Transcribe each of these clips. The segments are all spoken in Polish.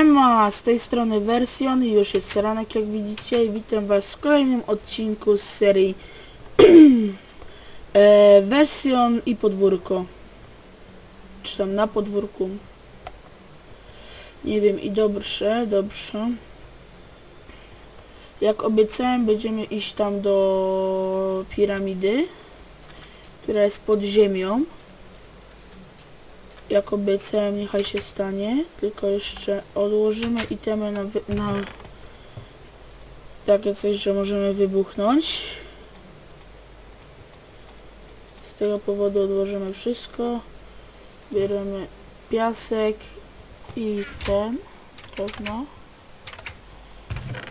Siema, z tej strony Wersjon, już jest ranek jak widzicie i witam was w kolejnym odcinku z serii e, Wersjon i podwórko. Czy tam na podwórku. Nie wiem i dobrze, dobrze. Jak obiecałem będziemy iść tam do piramidy, która jest pod ziemią jak obiecałem, niechaj się stanie, tylko jeszcze odłożymy itemy na, na takie coś, że możemy wybuchnąć. Z tego powodu odłożymy wszystko. Bierzemy piasek i ten, drewno,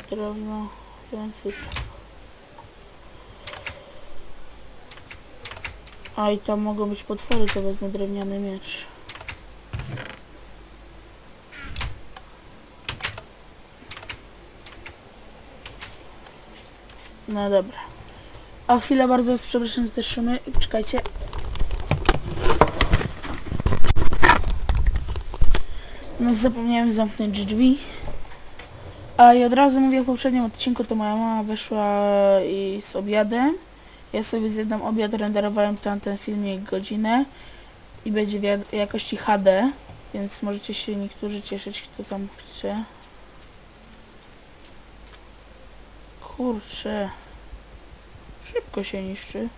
drewno, więcej drewna. A i tam mogą być potwory, to wezmę drewniany miecz. No dobra. A chwilę bardzo was przepraszam za te szumy. Czekajcie. No zapomniałem zamknąć drzwi. A i od razu mówię w poprzednim odcinku, to moja mama weszła i z obiadem. Ja sobie zjadam obiad, renderowałem tam ten filmik godzinę i będzie w ja- jakości HD, więc możecie się niektórzy cieszyć, kto tam chce. Kurczę. Szybko się niszczy.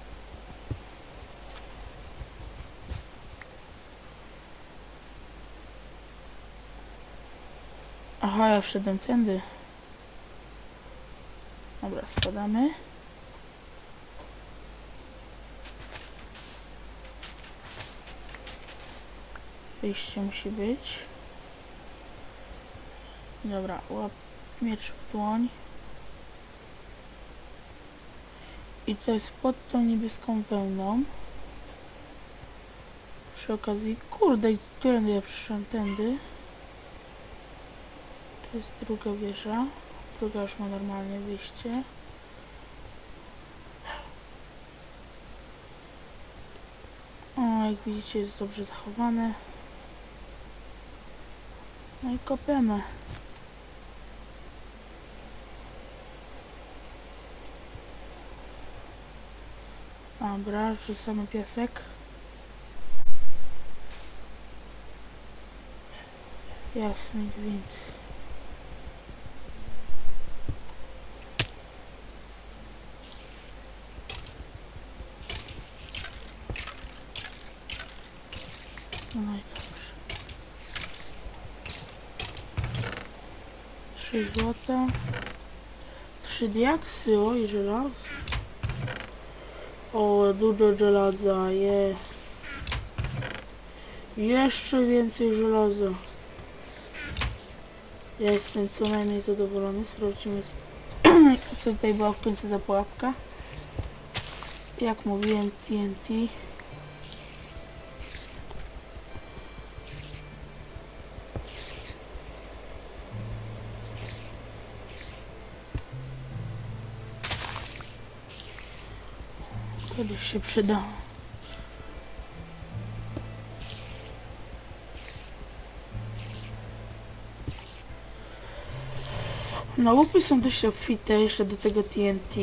Aha, ja wszedłem tędy. Dobra, spadamy. Wyjście musi być. Dobra, łap miecz w dłoń. I to jest pod tą niebieską wełną. Przy okazji, kurde, którędy ja przyszłam? Tędy. To jest druga wieża. Druga już ma normalnie wyjście. O, jak widzicie jest dobrze zachowane. No i kopiemy. Dobra, rzucamy piasek. Jasny gwint. No i dobrze. Trzy złota. Trzy diaksy, oj żelazo. O, dużo żelaza, je. Jeszcze więcej żelaza. Ja jestem co najmniej zadowolony. Sprawdzimy, co tutaj była w końcu za pułapka. Jak mówiłem, TNT. Kiedyś się przyda. No łupy są dość obfite jeszcze do tego TNT.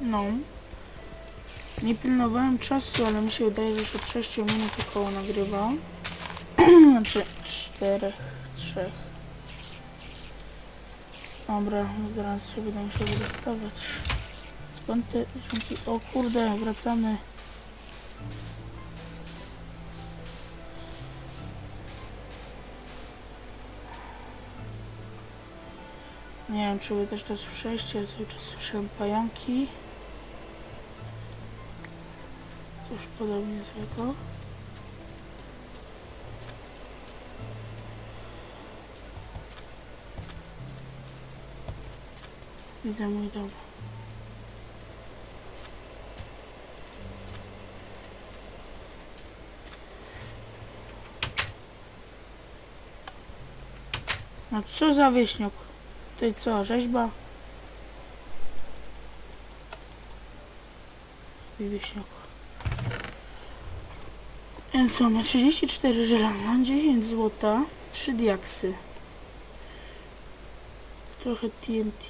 No. Nie pilnowałem czasu, ale mi się wydaje, że przed 6 minut około nagrywam. znaczy 4, 3. Dobra, zaraz się będę musiał wydostawać. Skąd te dźwięki? O kurde, wracamy. Nie wiem, czy wy też to słyszeliście, ja cały czas słyszałem pająki. Coś podobnie złego. Widzę mój dom. No co za wieśniok. Tutaj co, rzeźba? I wieśniak. Więc mamy 34 żelaza, 10 złota, 3 diaksy. Trochę TNT.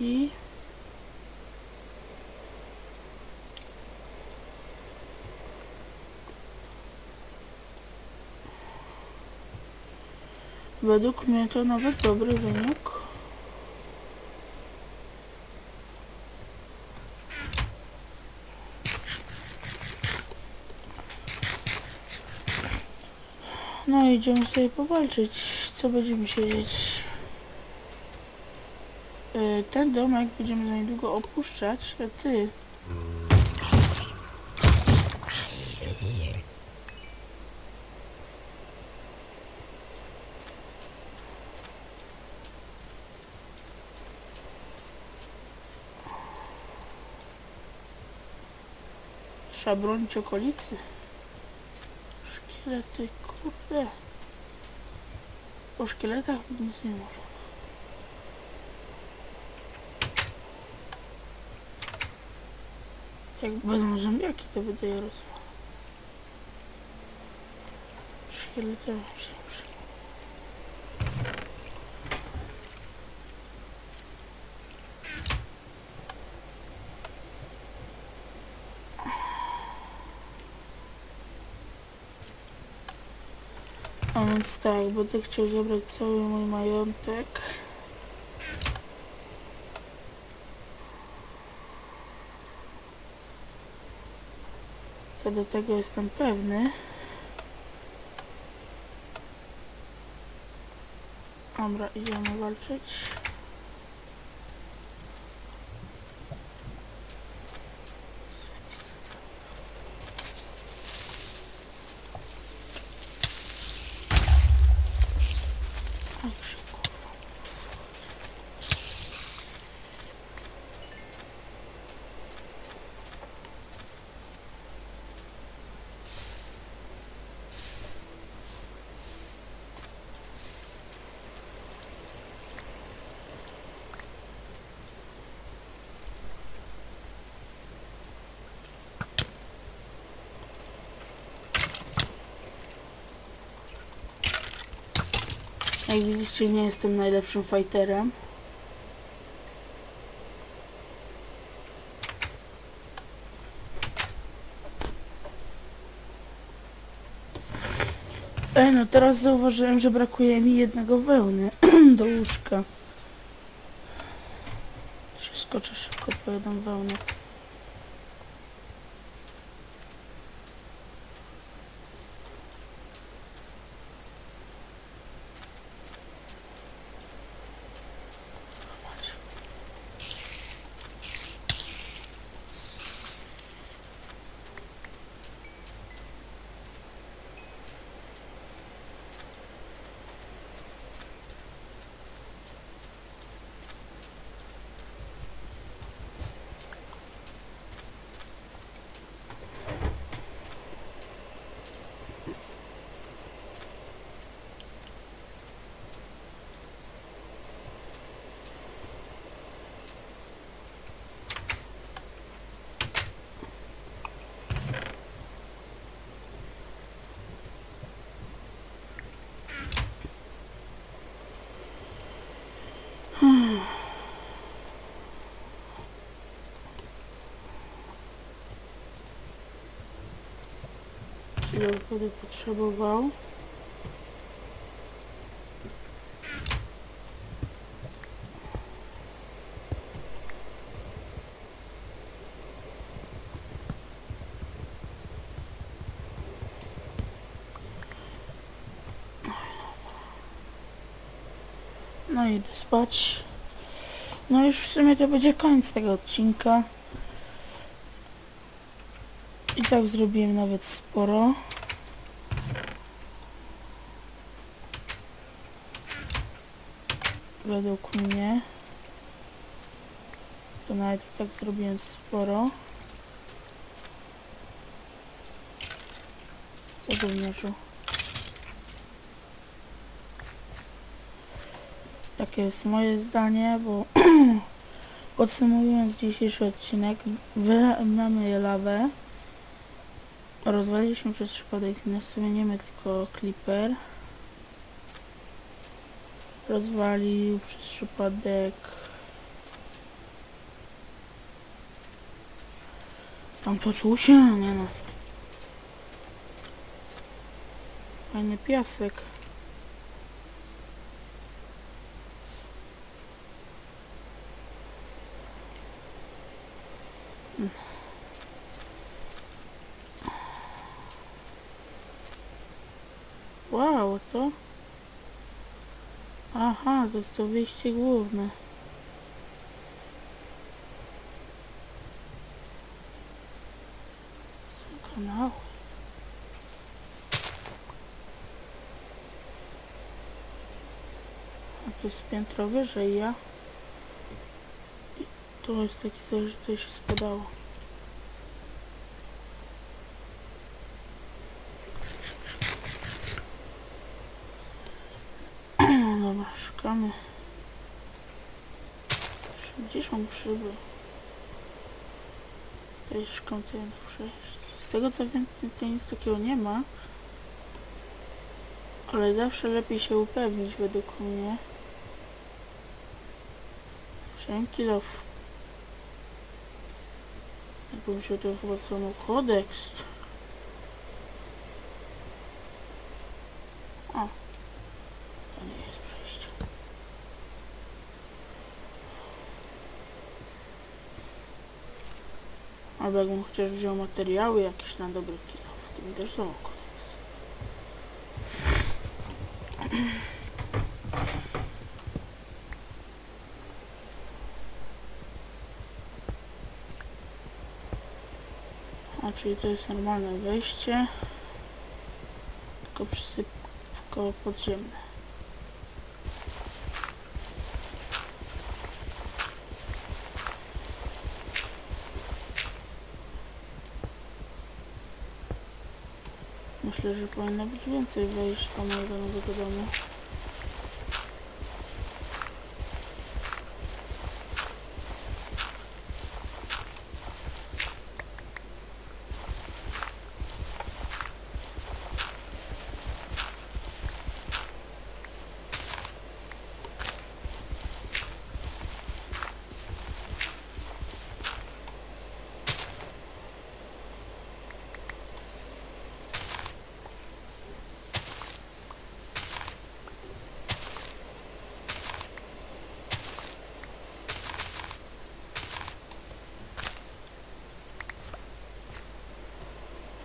Według mnie to nawet dobry wynik. No idziemy sobie powalczyć. Co będziemy siedzieć? E, Ten domek będziemy za niedługo opuszczać, a ty... Trzeba bronić okolicy. Szkielety, kurde. O szkieletach nic nie mówię. Jak będą zombiaki, to będę je rozwalał. Szkielety A więc tak, będę chciał zabrać cały mój majątek. Co do tego jestem pewny. Dobra, idziemy walczyć. Jak widzicie, nie jestem najlepszym fighterem. Ej, no teraz zauważyłem, że brakuje mi jednego wełny do łóżka. Się skoczę szybko po wełnę. Ile będę potrzebował? No i idę spać. No już w sumie to będzie koniec tego odcinka. Tak zrobiłem nawet sporo. Według mnie. To nawet tak zrobiłem sporo. Co gówniarzu? Takie jest moje zdanie, bo podsumowując dzisiejszy odcinek, wy mamy lawę. Rozwaliliśmy przez przypadek, no w sumie nie my, tylko Clipper. Rozwalił przez przypadek Tam poczuł się, nie no. Fajny piasek. Mm. Wow, to? Aha, to jest to wyjście główne. Są kanały. A to jest piętro wyżej, ja. I tu jest taki coś, że to się spadało. Dobra, szukamy. Gdzieś mam szyby. Tutaj ten przejść. Z tego co wiem, to nic takiego nie ma. Ale zawsze lepiej się upewnić według mnie. Wziąłem kilof. Jakbym się to chyba słonął kodeks. O. To nie jest przejście. Albo jakbym chociaż wziął materiały jakieś na dobry kilof. To mi też są kodeks. A czyli to jest normalne wejście. Tylko przysypko podziemne. Myślę, że powinno być więcej wejść do mojego nowego domu.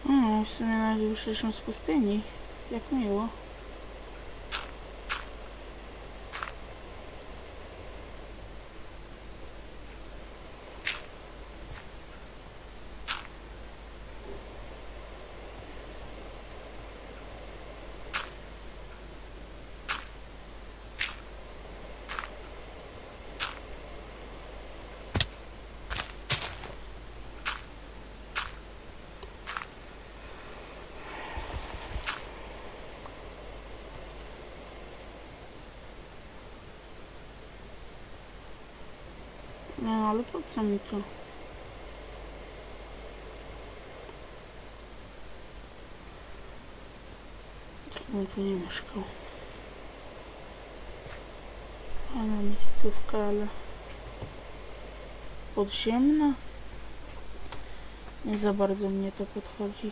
O, w sumie nawet wyszliśmy z pustyni. Jak miło. No, ale po co mi to? Bym tu nie mieszkał. Fajna miejscówka, ale... Podziemna? Nie za bardzo mnie to podchodzi.